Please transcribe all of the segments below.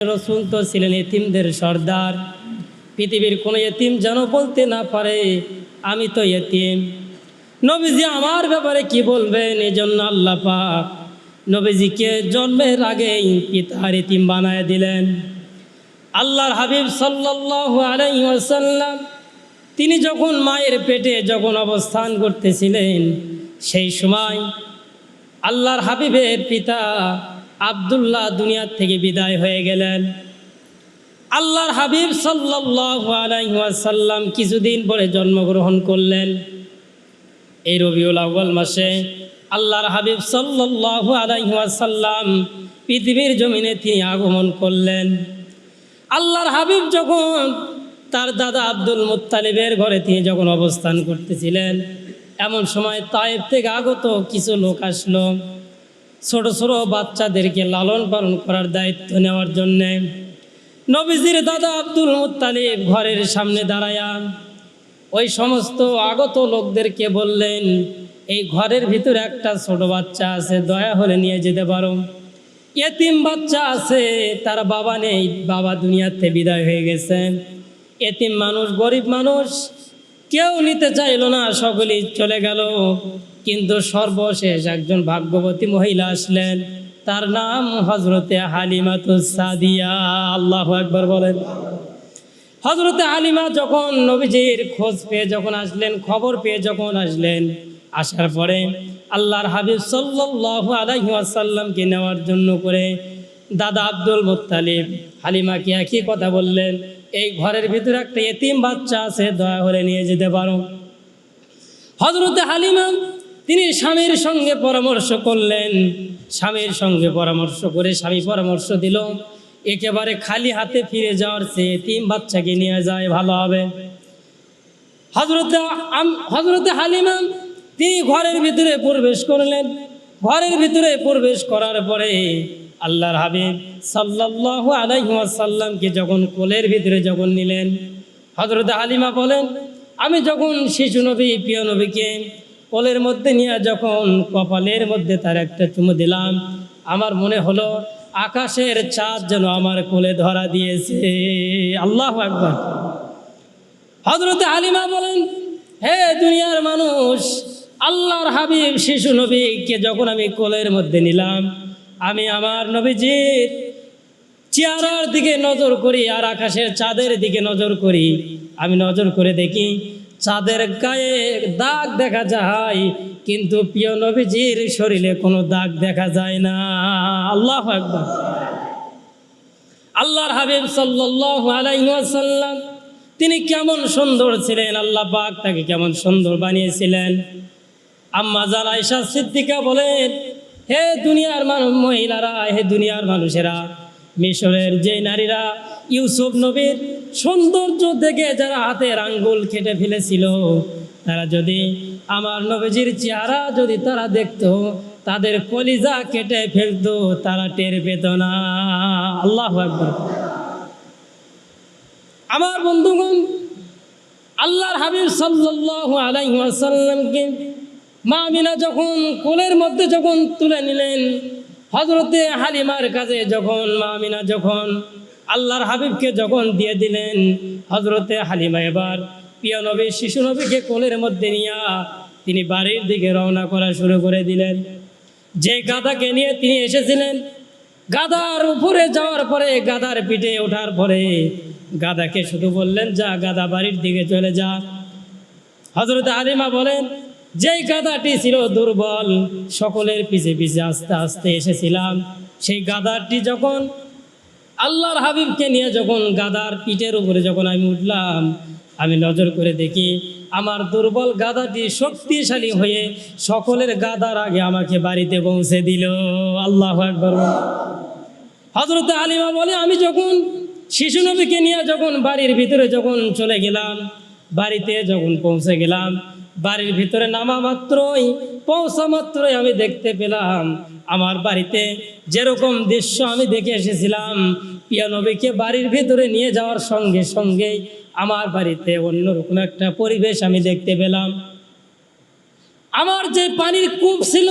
রসুল তো ছিলেন এতিমদের সর্দার। পৃথিবীর কোনো এতিম যেন বলতে না পারে, আমি তো এতিম। নবীজি আমার ব্যাপারে কি বলবেন? এই জন্য আল্লাহ পাক নবীজিকে জন্মের আগেই পিতার এতিম বানায় দিলেন। আল্লাহর হাবিব সাল্লাল্লাহু আলাইহি ওয়াসাল্লাম তিনি যখন মায়ের পেটে যখন অবস্থান করতেছিলেন, সেই সময় আল্লাহর হাবিবের পিতা আব্দুল্লাহ দুনিয়ার থেকে বিদায় হয়ে গেলেন। আল্লাহর হাবিব ওয়াসাল্লাম কিছুদিন পরে জন্মগ্রহণ করলেন। এই রবিউল আউ্বাল মাসে আল্লাহর হাবিব সাল্লাল্লাহু আলাইহি ওয়াসাল্লাম পৃথিবীর জমিনে তিনি আগমন করলেন। আল্লাহর হাবিব যখন তার দাদা আব্দুল মুত্তালিবের ঘরে তিনি যখন অবস্থান করতেছিলেন, এমন সময় তায়েব থেকে আগত কিছু লোক আসলো। ছোট ছোট বাচ্চাদেরকে লালন পালন করার দায়িত্ব নেওয়ার জন্যে নবীজির দাদা আব্দুল মুত্তালিব ঘরের সামনে দাঁড়ায়া ওই সমস্ত আগত লোকদেরকে বললেন, এই ঘরের ভিতরে একটা ছোট বাচ্চা আছে, দয়া হলে নিয়ে যেতে পারো। এতিম বাচ্চা আছে, তার বাবা নেই, বাবা দুনিয়াতে বিদায় হয়ে গেছে। এতিম মানুষ, গরিব মানুষ, কেউ নিতে চাইলো না, সকলেই চলে গেল। কিন্তু সর্বশেষ একজন ভাগ্যবতী মহিলা আসলেন। তার নাম হজরতে হালিমাতুস সাদিয়া। আল্লাহ একবার বলেন। হজরতে হালিমা যখন নবীজির খোঁজ পেয়ে যখন আসলেন, খবর পেয়ে যখন আসলেন, আসার পরে আল্লাহর হাবিব সাল্লাল্লাহু আলাইহি ওয়াসাল্লামকে নেওয়ার জন্য করে দাদা আব্দুল মুত্তালিব হালিমাকে একই কথা বললেন, এই ঘরের ভিতরে একটা এতিম বাচ্চা আছে, দয়া করে নিয়ে যেতে পারো। হজরতে হালিমা তিনি স্বামীর সঙ্গে পরামর্শ করলেন। স্বামীর সঙ্গে পরামর্শ করে স্বামী পরামর্শ দিল, একেবারে খালি হাতে ফিরে যাওয়ার চেয়ে তিন বাচ্চাকে নিয়ে যায়, ভালো হবে। হজরতে হজরতে হালিমা, তিনি ঘরের ভিতরে প্রবেশ করলেন। ঘরের ভিতরে প্রবেশ করার পরে আল্লাহর হাবিব সাল্লাল্লাহু আলাইহি ওয়াসাল্লামকে যখন কোলের ভিতরে যখন নিলেন হজরতে হালিমা বলেন, আমি যখন শিশু নবী, প্রিয় নবীকে কোলের মধ্যে নিয়ে যখন কপালের মধ্যে তার একটা চুমু দিলাম, আমার মনে হলো আকাশের চাঁদ যেন আমার কোলে ধরা দিয়েছে। আল্লাহ একবার হজরতে আলিমা বলেন, হে দুনিয়ার মানুষ, আল্লাহর হাবিব শিশু নবীকে যখন আমি কোলের মধ্যে নিলাম, আমি আমার নবীজির চেয়ারার দিকে নজর করি আর আকাশের চাঁদের দিকে নজর করি। আমি নজর করে দেখি চাঁদের গায়ে দাগ দেখা যায়, কিন্তু প্রিয় নবীজির শরীরে কোনো দাগ দেখা যায় না। আল্লাহ একবার আল্লাহর হাবিব ওয়াসাল্লাম, তিনি কেমন সুন্দর ছিলেন, আল্লাহ পাক তাকে কেমন সুন্দর বানিয়েছিলেন। আম্মা আয়েশা সিদ্দিকা বলেন, হে দুনিয়ার মানুষ মহিলারা, হে দুনিয়ার মানুষেরা মিশরের যে নারীরা ইউসুফ নবীর সৌন্দর্য দেখে যারা হাতের আঙ্গুল কেটে ফেলেছিল, তারা যদি আমার নবীজির চেহারা যদি তারা দেখত, তাদের কলিজা কেটে ফেলতো, তারা টের পেত না। আল্লাহ আমার বন্ধুগণ, আল্লাহর হাবিব সাল্লাল্লাহু আলাইহি ওয়াসাল্লামকে মা মিনা যখন কোলের মধ্যে যখন তুলে নিলেন হজরতে হালিমার কাছে যখন, মামিনা যখন, আল্লাহর হাবিবকে যখন দিয়ে দিলেন হজরতে হালিমা এবার প্রিয় নবী, শিশু নবীকে কোলের মধ্যে নিয়ে তিনি বাড়ির দিকে রওনা করা শুরু করে দিলেন। যে গাদাকে নিয়ে তিনি এসেছিলেন গাদার উপরে যাওয়ার পরে গাদার পিঠে ওঠার পরে গাদাকে শুধু বললেন, যা গাদা বাড়ির দিকে চলে যা। হজরত আলিমা বলেন যেই গাদাটি ছিল দুর্বল, সকলের পিছে পিছে আস্তে আস্তে এসেছিলাম। সেই গাদারটি যখন আল্লাহর হাবিবকে নিয়ে যখন গাদার পিঠের উপরে যখন আমি উঠলাম, আমি নজর করে দেখি আমার দুর্বল গাদাটি শক্তিশালী হয়ে সকলের গাদার আগে আমাকে বাড়িতে পৌঁছে দিল। আল্লাহ একবার হজরত আলিমা বলে, আমি যখন শিশু নবীকে নিয়ে যখন বাড়ির ভিতরে যখন চলে গেলাম, বাড়িতে যখন পৌঁছে গেলাম বাড়ির ভিতরে নামা মাত্রই, পৌঁছা মাত্রই আমি দেখতে পেলাম। আমার বাড়িতে যেরকম দৃশ্য আমি দেখে এসেছিলাম, প্রিয় নবীকে বাড়ির ভিতরে নিয়ে যাওয়ার সঙ্গে সঙ্গেই আমার বাড়িতে অন্যরকম একটা পরিবেশ আমি দেখতে পেলাম। আমার যে পানির কূপ ছিল,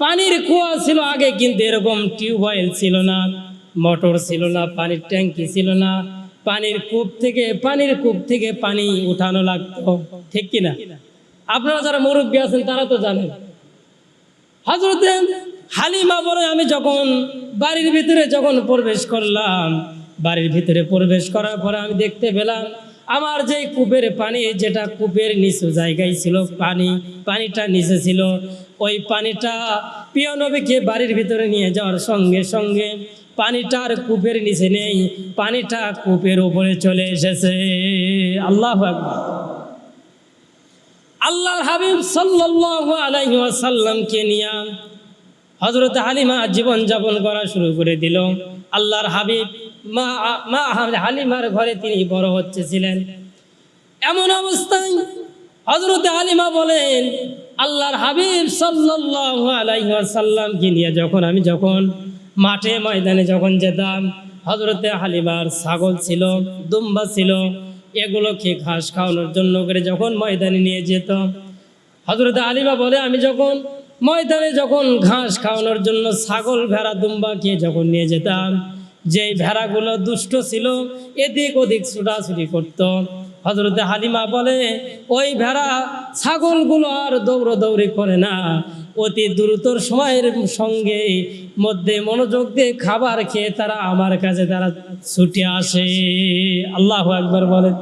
পানির কুয়া ছিল আগে কিন্তু এরকম টিউবওয়েল ছিল না, মোটর ছিল না, পানির ট্যাঙ্কি ছিল না। পানির কূপ থেকে, পানির কূপ থেকে পানি উঠানো লাগতো, ঠিক কিনা? আপনারা যারা মুরব্বী আছেন, তারা তো জানেন। হজরতে হালিমা বলে, আমি যখন বাড়ির ভিতরে যখন প্রবেশ করলাম, বাড়ির ভিতরে প্রবেশ করার পরে আমি দেখতে পেলাম, আমার যে কূপের পানি, যেটা কূপের নিচু জায়গায় ছিল, পানি, পানিটা নিচে ছিল, ওই পানিটা প্রিয় নবীকে বাড়ির ভিতরে নিয়ে যাওয়ার সঙ্গে সঙ্গে পানিটা আর কূপের নিচে নেই, পানিটা কূপের উপরে চলে এসেছে। আল্লাহ আকবার। আল্লাহর হাবিব ওয়াসাল্লামকে নিয়ে হযরত হালিমা জীবন যাপন করা শুরু করে দিল। আল্লাহর হাবিব মা মা হালিমার ঘরে তিনি বড় হচ্ছেছিলেন এমন অবস্থায় হযরত হালিমা বলেন, আল্লাহর হাবিব ওয়াসাল্লামকে নিয়ে যখন আমি যখন মাঠে ময়দানে যখন যেতাম হজরতে হালিমার ছাগল ছিল, দুম্বা ছিল এগুলোকে ঘাস খাওয়ানোর জন্য করে যখন ময়দানে নিয়ে যেত। হজরত আলিমা বলে, আমি যখন ময়দানে যখন ঘাস খাওয়ানোর জন্য ছাগল, ভেড়া, দুম্বাকে যখন নিয়ে যেতাম, যেই ভেড়াগুলো দুষ্ট ছিল, এদিক ওদিক ছুটাছুটি করত। হজরত হালিমা বলে, ওই ভেড়া ছাগলগুলো আর দৌড়দৌড়ি করে না। অতি দ্রুতর সময়ের সঙ্গে মধ্যে মনোযোগ দিয়ে খাবার খেয়ে তারা আমার কাছে তারা ছুটে আসে। আল্লাহ একবার বলেন,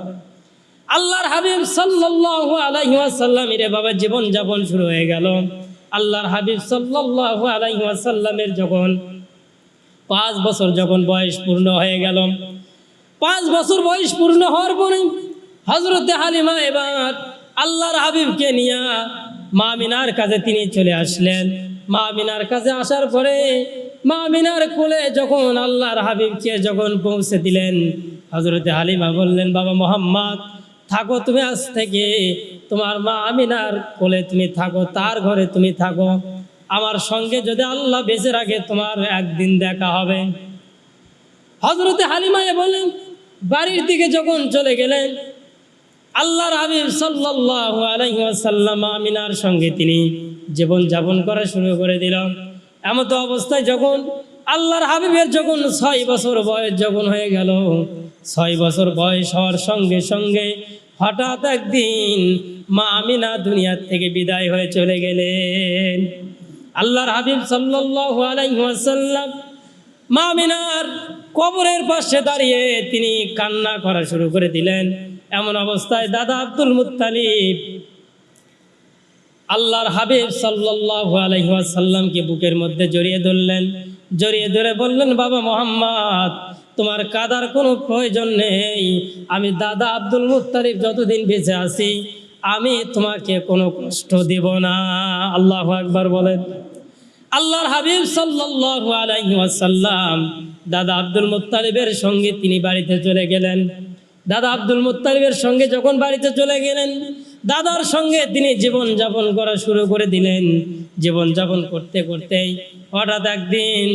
আল্লাহর হাবিব সাল্লাল্লাহু আলাইহি ওয়াসাল্লামের বাবা জীবন যাপন শুরু হয়ে গেল। আল্লাহর হাবিব সাল্লাল্লাহু আলাইহি ওয়াসাল্লামের যখন পাঁচ বছর যখন বয়স পূর্ণ হয়ে গেল, পাঁচ বছর বয়স পূর্ণ হওয়ার পরে হজরতে হালিমা এবার আল্লাহর হাবিবকে নিয়ে মা মিনার কাছে তিনি চলে আসলেন। মা মিনার কাছে আসার পরে মা মিনার কোলে যখন আল্লাহর হাবিবকে যখন পৌঁছে দিলেন হজরতে হালিমা বললেন, বাবা মোহাম্মদ, থাকো তুমি আজ থেকে। তোমার মা আমিনার কোলে তুমি থাকো, তার ঘরে তুমি থাকো। আমার সঙ্গে যদি আল্লাহ বেঁচে রাখে, তোমার একদিন দেখা হবে। হজরতে হালিমায় বলেন বাড়ির দিকে যখন চলে গেলেন আল্লাহর হাবিব ওয়াসাল্লাম আমিনার সঙ্গে তিনি জীবন যাপন করা শুরু করে দিল। এমতো অবস্থায় যখন আল্লাহর হাবিবের যখন ছয় বছর বয়স যখন হয়ে গেল, ছয় বছর বয়স হওয়ার সঙ্গে সঙ্গে হঠাৎ একদিন মা আমিনা দুনিয়ার থেকে বিদায় হয়ে চলে গেলেন। আল্লাহর হাবিব ওয়াসাল্লাম মা আমিনার কবরের পাশে দাঁড়িয়ে তিনি কান্না করা শুরু করে দিলেন। এমন অবস্থায় দাদা আব্দুল মুত্তালিব আল্লাহর হাবিব সাল্লাল্লাহু আলাইহি ওয়াসাল্লামকে বুকের মধ্যে জড়িয়ে ধরলেন। জড়িয়ে ধরে বললেন, বাবা মোহাম্মদ, তোমার কাদার কোনো প্রয়োজন নেই। আমি দাদা আব্দুল মুত্তালিব যতদিন বেঁচে আছি, আমি তোমাকে কোনো কষ্ট দেব না। আল্লাহ আকবার বলেন। আল্লাহর হাবিব সাল্লাল্লাহু আলাইহি ওয়াসাল্লাম দাদা আব্দুল মুত্তালিবের সঙ্গে তিনি বাড়িতে চলে গেলেন। দাদা আব্দুল মুত্তালিবের সঙ্গে যখন বাড়িতে চলে গেলেন, দাদার সঙ্গে তিনি জীবন যাপন করা শুরু করে দিলেন। জীবন যাপন করতে করতেই হঠাৎ একদিন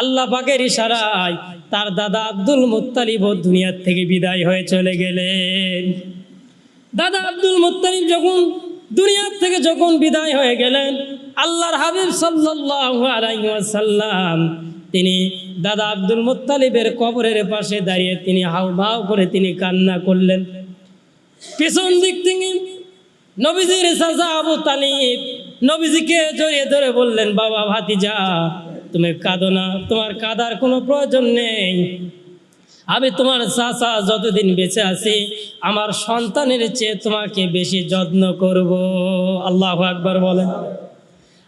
আল্লাহ পাকের ইশারায় তার দাদা আব্দুল মুত্তালিব দুনিয়ার থেকে বিদায় হয়ে চলে গেলেন। দাদা আব্দুল মুত্তালিব যখন দুনিয়ার থেকে যখন বিদায় হয়ে গেলেন, আল্লাহর হাবিব সাল্লাল্লাহু আলাইহি ওয়াসাল্লাম তিনি দাদা আব্দুল মুত্তালিবের কবরের পাশে দাঁড়িয়ে তিনি হাউভাউ করে তিনি কান্না করলেন। পিছন দিক থেকে নবীজির চাচা আবু তালিব নবীজিকে জড়িয়ে ধরে বললেন, বাবা ভাতিজা, তুমি কাঁদো না, তোমার কাদার কোনো প্রয়োজন নেই। আমি তোমার চাচা যতদিন বেঁচে আছি, আমার সন্তানের চেয়ে তোমাকে বেশি যত্ন করব। আল্লাহ আকবার বলেন।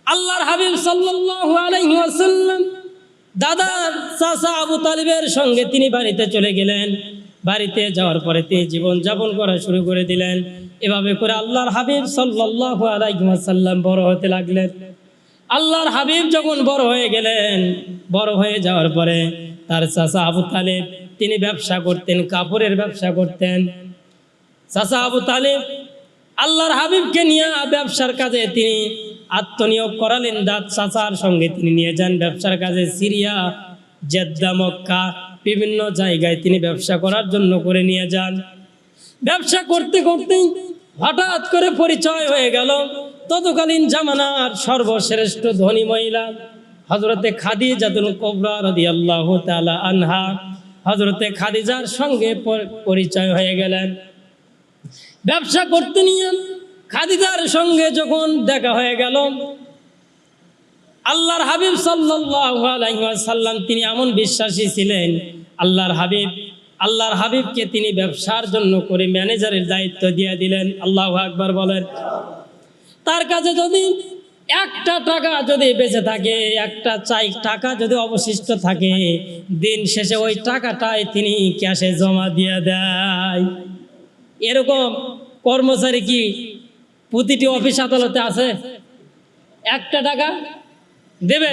আল্লাহর হাবিব সাল্লাল্লাহু আলাইহি দাদার চাচা আবু তালিবের সঙ্গে তিনি বাড়িতে চলে গেলেন। বাড়িতে যাওয়ার পরে তিনি জীবন যাপন করা শুরু করে দিলেন। এভাবে করে আল্লাহর হাবিব ওয়াসাল্লাম বড় হতে লাগলেন। আল্লাহর হাবিব যখন বড় হয়ে গেলেন, বড় হয়ে যাওয়ার পরে তার চাচা আবু তালেব, তিনি ব্যবসা করতেন, কাপড়ের ব্যবসা করতেন। চাচা আবু তালেব আল্লাহর হাবিবকে নিয়ে ব্যবসার কাজে তিনি আত্মনিয়োগ করালেন দাঁত চাচার সঙ্গে। তিনি নিয়ে যান ব্যবসার কাজে সিরিয়া, জেদ্দা, মক্কা, বিভিন্ন জায়গায় তিনি ব্যবসা করার জন্য করে নিয়ে যান। ব্যবসা করতে করতেই হঠাৎ করে পরিচয় হয়ে গেল। ততকালীন জামানার সর্বশ্রেষ্ঠ ধনী মহিলা হজরতে খাদিজাতুল কোবরা রাদিয়াল্লাহু তাআলা আনহা। হজরতে খাদিজার সঙ্গে পরিচয় হয়ে গেলেন। ব্যবসা করতে নিয়ে খাদিজার সঙ্গে যখন দেখা হয়ে গেল, আল্লাহর হাবিব আলাইহি তিনি এমন বিশ্বাসী ছিলেন, আল্লাহর হাবিব, আল্লাহর হাবিবকে তিনি ব্যবসার জন্য করে ম্যানেজারের দায়িত্ব দিয়ে দিলেন। আল্লাহ আকবর বলেন। তার কাছে যদি একটা টাকা যদি বেঁচে থাকে, একটা চাই টাকা যদি অবশিষ্ট থাকে, দিন শেষে ওই টাকাটাই তিনি ক্যাশে জমা দিয়ে দেয়। এরকম কর্মচারী কি প্রতিটি অফিস আদালতে আছে। একটা টাকা দেবে।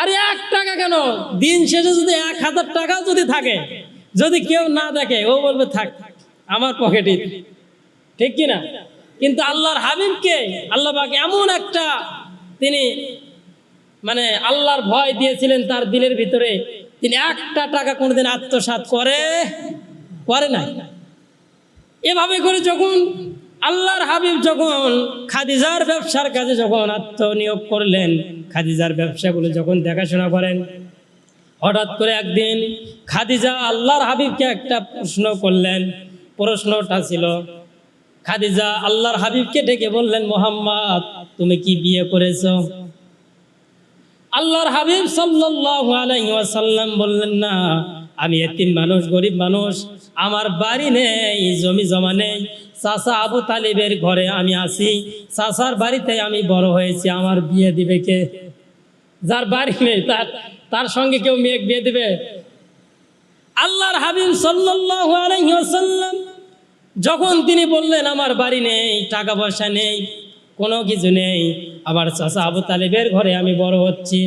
আরে এক টাকা কেন? দিন শেষে যদি এক হাজার টাকাও যদি থাকে, যদি কেউ না দেখে, ও বলবে, থাক, আমার পকেটে ঠিক কি না? কিন্তু আল্লাহর হাবিবকে, আল্লাহ পাক এমন একটা তিনি মানে আল্লাহর ভয় দিয়েছিলেন তার দিলের ভিতরে। তিনি একটা টাকা কোনোদিন আত্মসাৎ করে করে নাই। এভাবে করে যখন আল্লাহর হাবিব যখন খাদিজার ব্যবসার কাজে যখন আত্মনিয়োগ করলেন, খাদিজার ব্যবসাগুলো যখন দেখাশোনা করেন, হঠাৎ করে একদিন খাদিজা আল্লাহর হাবিবকে একটা প্রশ্ন করলেন। প্রশ্নটা ছিল, খাদিজা আল্লাহর হাবিবকে ডেকে বললেন, মোহাম্মদ, তুমি কি বিয়ে করেছ? আল্লাহর হাবিব সাল্লাল্লাহু আলাইহি ওয়াসাল্লাম বললেন, না, আমি এতিম মানুষ, গরিব মানুষ, আমার বাড়ি নেই জমি জমা নেই চাচা আবু তালিবের ঘরে আমি আছি। চাচার বাড়িতে আমি বড় হয়েছি, আমার বিয়ে দিবে কে? যার বাড়ি নেই, তার তার সঙ্গে কেউ মেয়ে বিয়ে দিবে? আল্লাহর হাবিব আলাইহি যখন তিনি বললেন, আমার বাড়ি নেই, টাকা পয়সা নেই, কোনো কিছু নেই। আমার চাচা আবু তালিবের ঘরে আমি বড় হচ্ছি।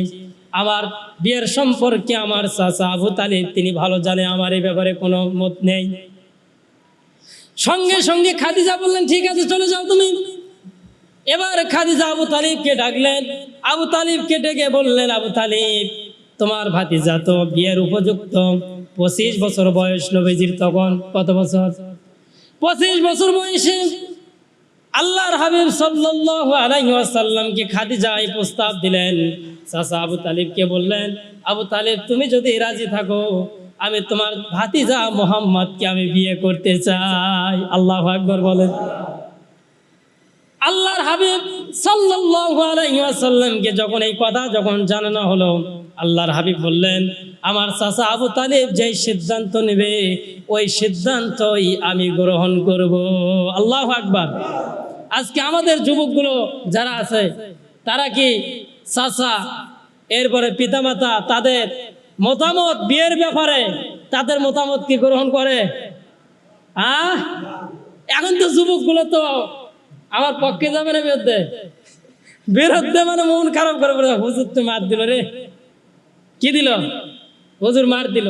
আমার বিয়ের সম্পর্কে আমার চাচা আবু তালিব, তিনি ভালো জানে, আমার এই ব্যাপারে কোনো মত নেই। সঙ্গে সঙ্গে খাদিজা বললেন, ঠিক আছে, চলে যাও তুমি। এবার খাদিজা আবু তালিবকে ডাকলেন। আবু তালিবকে ডেকে বললেন, আবু তালিব, তোমার ভাতিজা তো বিয়ের উপযুক্ত। পঁচিশ বছর বয়স নবীজির তখন, কত বছর? পঁচিশ বছর বয়সে আল্লাহর হাবিব সাল্লাল্লাহু আলাইহি ওয়াসাল্লামকে খাদিজা এই প্রস্তাব দিলেন। চাচা আবু তালিবকে বললেন, আবু তালিব, তুমি যদি রাজি থাকো আমি তোমার ভাতিজা মোহাম্মদকে আমি বিয়ে করতে চাই। আল্লাহ আকবর বলেন। আল্লাহর হাবিব সাল্লাল্লাহু যখন এই কথা যখন জানানো হলো, আল্লাহর হাবিব বললেন, আমার চাচা আবু তালিব যেই সিদ্ধান্ত নেবে, ওই সিদ্ধান্তই আমি গ্রহণ করব। আল্লাহ আকবার। আজকে আমাদের যুবকগুলো যারা আছে, তারা কি চাচা, এরপরে পিতামাতা, তাদের মতামত বিয়ের ব্যাপারে, তাদের মতামত কি গ্রহণ করে? আহ এখন তো যুবকগুলো তো আমার পক্ষে যাবে না বিরুদ্ধে। বিরুদ্ধে মানে মন খারাপ করে হুজুর তো মার দিল রে। কি দিল? হুজুর মার দিল।